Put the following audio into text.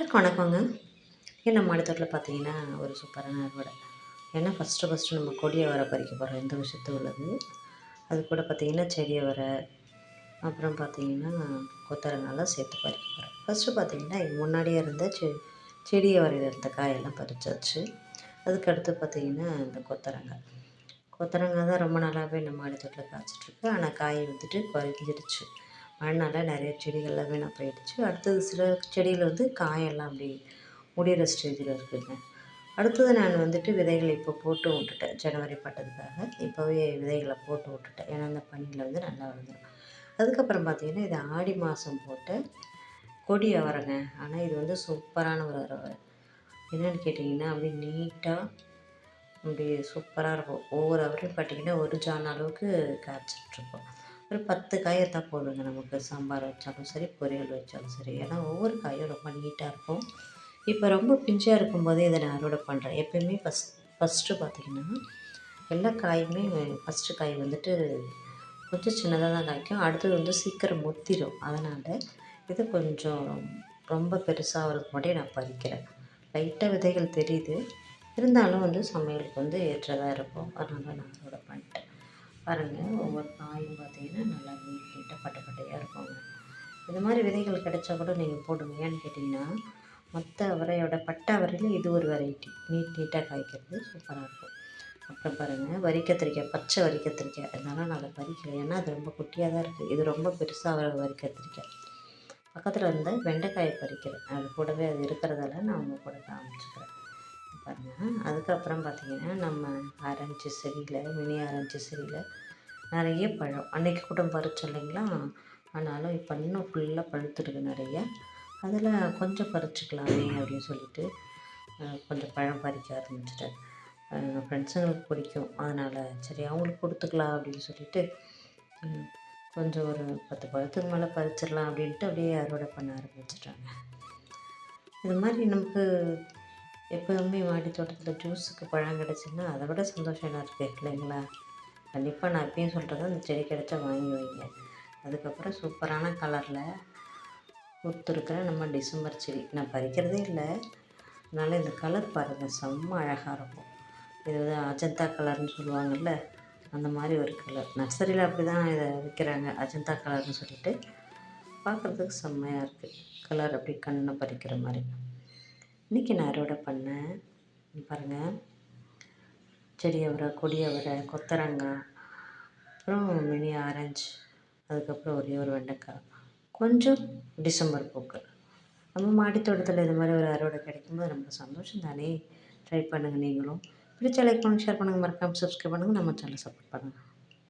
எல்லாருக்கும் வணக்கங்க. ஏன் நம்ம அடுத்தவரில் பார்த்தீங்கன்னா ஒரு சூப்பரான அறுவடை. ஏன்னா ஃபஸ்ட்டு ஃபஸ்ட்டு நம்ம கொடியை வர பறிக்க போகிறோம் எந்த விஷயத்து உள்ளது அது கூட பார்த்திங்கன்னா செடியை வர அப்புறம் பார்த்தீங்கன்னா கொத்தரங்காலாம் சேர்த்து பறிக்க போகிறோம் ஃபஸ்ட்டு பார்த்திங்கன்னா முன்னாடியே இருந்த செ செடியை வரையில் இருந்த காயெல்லாம் பறிச்சாச்சு. அதுக்கடுத்து பார்த்தீங்கன்னா இந்த கொத்தரங்காய். கொத்தரங்காய் தான் ரொம்ப நாளாகவே நம்ம மாடித்தோட்டில் காய்ச்சிட்ருக்கு ஆனால் காய் வந்துட்டு குறைஞ்சிருச்சு அதனால் நிறைய செடிகள்லாம் வீணாக போயிடுச்சு அடுத்தது சில செடியில் வந்து காயெல்லாம் அப்படி முடிகிற ஸ்டேஜில் இருக்குதுங்க அடுத்தது நான் வந்துட்டு விதைகளை இப்போ போட்டு விட்டுட்டேன். ஜனவரி பட்டதுக்காக இப்போவே விதைகளை போட்டு விட்டுட்டேன். ஏன்னா அந்த பனியில் வந்து நல்லா வந்துடும் அதுக்கப்புறம் பார்த்திங்கன்னா இது ஆடி மாதம் போட்டு கொடி அவரைங்க. ஆனால் இது வந்து சூப்பரான ஒரு அவரை. என்னென்னு கேட்டிங்கன்னா அப்படியே நீட்டாக அப்படியே சூப்பராக இருக்கும். ஒவ்வொரு அவரையும் பார்த்தீங்கன்னா ஒரு ஜான் அளவுக்கு காய்ச்சிட்ருப்போம் ஒரு பத்து காய் எடுத்தால் போதுங்க. நமக்கு சாம்பார் வச்சாலும் சரி பொரியல் வச்சாலும் சரி. ஏன்னா ஒவ்வொரு காயும் ரொம்ப நீட்டாக இருக்கும். இப்போ ரொம்ப பிஞ்சாக இருக்கும்போதே இதை நான் அறுவடை பண்ணுறேன் எப்பயுமே ஃபஸ்ட் ஃபஸ்ட்டு பார்த்திங்கன்னா எல்லா காயுமே ஃபஸ்ட்டு காய் வந்துட்டு கொஞ்சம் சின்னதாக தான் காய்க்கும். அடுத்தது வந்து சீக்கிரம் முத்திடும் அதனால் இது கொஞ்சம் ரொம்ப பெருசாக வரதுக்கு மட்டும் நான் பறிக்கிறேன். லைட்டாக விதைகள் தெரியுது. இருந்தாலும் வந்து சமையலுக்கு வந்து ஏற்றதாக இருக்கும். அதனால் நான் அறுவடை பண்ணேன் பாருங்கள் ஒவ்வொரு காயும் பார்த்தீங்கன்னா நல்லா நீட்டாக பட்டை பட்டையாக இருக்குங்க இது மாதிரி விதைகள் கிடைச்சா கூட நீங்கள் போடுங்க ஏன்னு கேட்டிங்கன்னா மற்ற அவரையோட பட்டை அவரையில் இது ஒரு வெரைட்டி நீட் நீட்டாக காய்க்கிறது சூப்பராக இருக்கும். அப்புறம் பாருங்கள் வரி கத்திரிக்காய் பச்சை வரி கத்திரிக்காய் அதனால் நான் அதை பறிக்கல. ஏன்னா அது ரொம்ப குட்டியாக தான் இருக்குது இது ரொம்ப பெருசாக வர வரி கத்திரிக்காய் பக்கத்தில் இருந்த வெண்டைக்காயை பறிக்கிறேன். அது கூடவே அது இருக்கிறதால நான் உங்கள் கூட காமிச்சுக்கிறேன். பாருங்கள் அதுக்கப்புறம் பார்த்திங்கன்னா நம்ம ஆரஞ்சு செடியில் மினி ஆரஞ்சு செடியில் நிறைய பழம். அன்றைக்கி கூட பறிச்சோம் இல்லைங்களா? ஆனாலும் இப்போ இன்னும் ஃபுல்லாக பழுத்துருக்கு நிறைய. அதில் கொஞ்சம் பறிச்சுக்கலாமே அப்படின்னு சொல்லிட்டு கொஞ்சம் பழம் பறிக்க ஆரம்பிச்சிட்டேன். ஃப்ரெண்ட்ஸுங்களுக்கு பிடிக்கும். அதனால் சரி அவங்களுக்கு கொடுத்துக்கலாம் அப்படின்னு சொல்லிட்டு கொஞ்சம் ஒரு பத்து பழத்துக்கு மேலே பறிச்சிடலாம் அப்படின்ட்டு அப்படியே அறுவடை பண்ண ஆரம்பிச்சிட்டாங்க. இது மாதிரி நமக்கு எப்போதுமே மாடி தோட்டத்தில் ஜூஸுக்கு பழம் கிடச்சுன்னா அதை விட சந்தோஷம் என்ன இருக்குது இல்லைங்களா? கண்டிப்பாக நான் எப்பயும் சொல்கிறது அந்த செடி கிடச்சா வாங்கி வைங்க. அதுக்கப்புறம் சூப்பரான கலரில் கொடுத்துருக்குற நம்ம டிசம்பர் செடி. நான் பறிக்கிறதே இல்லை. அதனால் இந்த கலர் பாருங்கள் செம்ம அழகாக இருக்கும். இது வந்து அஜந்தா கலர்னு சொல்லுவாங்கள்ல அந்த மாதிரி ஒரு கலர். நர்சரியில் அப்படி தான் இதை விற்கிறாங்க அஜந்தா கலர்னு சொல்லிட்டு. பார்க்குறதுக்கு செம்மையாக இருக்குது கலர் அப்படி கண்ணை பறிக்கிற மாதிரி. இன்றைக்கி நான் அறுவடை பண்ணேன். பாருங்கள் செடி அவரை கொடி அவரை கொத்தரங்காய் அப்புறம் மினி ஆரஞ்சு அதுக்கப்புறம் ஒரே ஒரு வெண்டைக்காய். கொஞ்சம் டிசம்பர் பூக்கள் நம்ம மாடி தோட்டத்தில் இது மாதிரி ஒரு அறுவடை கிடைக்கும்போது ரொம்ப சந்தோஷம் தானே? ட்ரை பண்ணுங்கள் நீங்களும். பிடிச்ச லைக் பண்ணுங்கள் ஷேர் பண்ணுங்கள் மறக்காமல் சப்ஸ்கிரைப் பண்ணுங்கள் நம்ம சேனலை சப்போர்ட் பண்ணுங்கள்